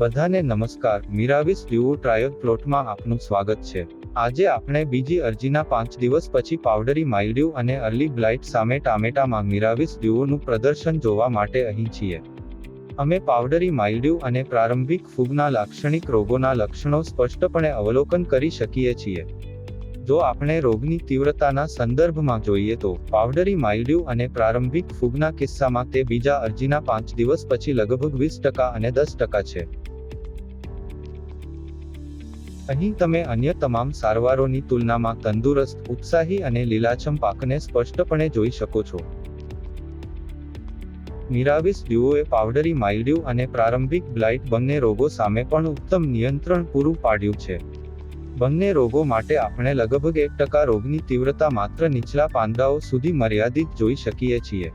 બધાને નમસ્કાર. મીરાવીસ duo trial પ્લોટમાં આપનું સ્વાગત છે. આજે આપણે બીજી અરજીના પાંચ દિવસ પછી પાવડરી માઇલ્ડ્યુ અને અર્લી બ્લાઇટ સામે ટામેટામાં મીરાવીસ ડ્યુઓનું પ્રદર્શન જોવા માટે અહીં છીએ. અમે પાવડરી માઇલ્ડ્યુ અને પ્રારંભિક ફૂગના લાક્ષણિક રોગોના લક્ષણો સ્પષ્ટપણે અવલોકન કરી શકીએ છીએ. જો આપણે રોગની તીવ્રતાના સંદર્ભમાં જોઈએ તો, પાવડરી માઇલ્ડ્યુ અને પ્રારંભિક ફૂગના કિસ્સામાં તે બીજા અરજીના પાંચ દિવસ પછી લગભગ વીસ ટકા અને દસ ટકા છે. અહીં તમે અન્ય તમામ સારવારોની તુલનામાં તંદુરસ્ત, ઉત્સાહી અને લીલાછમ પાકને સ્પષ્ટપણે જોઈ શકો છો. મિરાવિસ ડ્યુઓએ પાવડરી માઇલ્ડ્યુ અને પ્રારંભિક બ્લાઇટ બંને રોગો સામે પણ ઉત્તમ નિયંત્રણ પૂરું પાડ્યું છે. બંને રોગો માટે આપણે લગભગ એક ટકા રોગની તીવ્રતા માત્ર નીચલા પાંદાઓ સુધી મર્યાદિત જોઈ શકીએ છીએ.